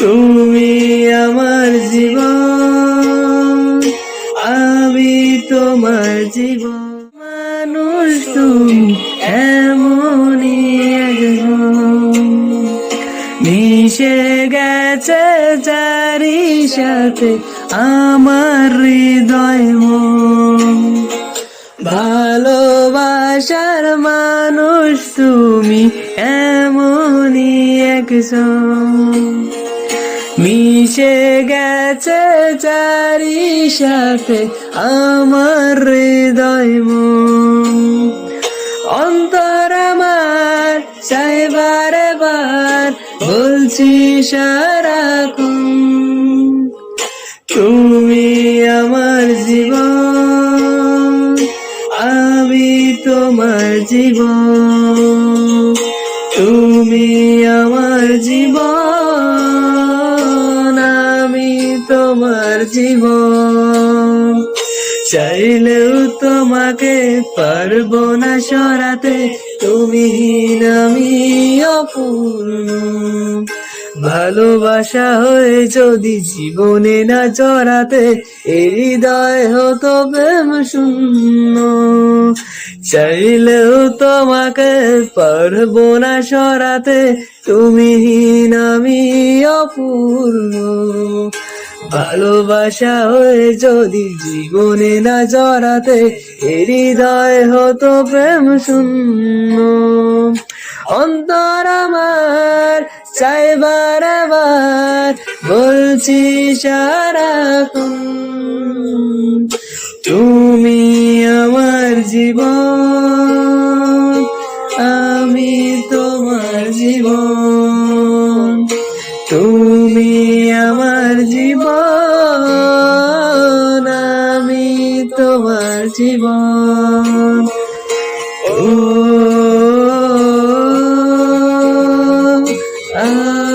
তুমি আমার জীবন, আমি তোমার জীবন। মানুষ তুমি, এমনই মিশে গেছে চারি সাথে আমার হৃদয় ভালোবাসার মানুষ তুমি, এমনই একজন। মিশে গেছে চারি সাথে আমার হৃদয় অন্তর আমার চাইবার বার বলছি সারাক্ষণ। তুমি আমার জীবন, আমি তোমার জীবন। তুমি আমার জীবন। জীবন। চাইলেও তোমাকে পারব না সরাতে, তুমি আমি অপূর্ণ। ভালোবাসা হয়ে যদি জীবনে না জড়াতে হৃদয় হতো প্রেম শূন্য। চাইলেও তোমাকে পারব না সরাতে, তুমি আমি অপূর্ণ। ভালোবাসা হয়ে যদি জীবনে না জড়াতে হৃদয় হতো প্রেম শূন্য। অন্তর আমার চাইবার আবার বলছি সারাক্ষণ, তুমি আমার জীবন, আমি তোমার জীবন, তুমি আমার জীবন আমি তোমার জীবন। ও আ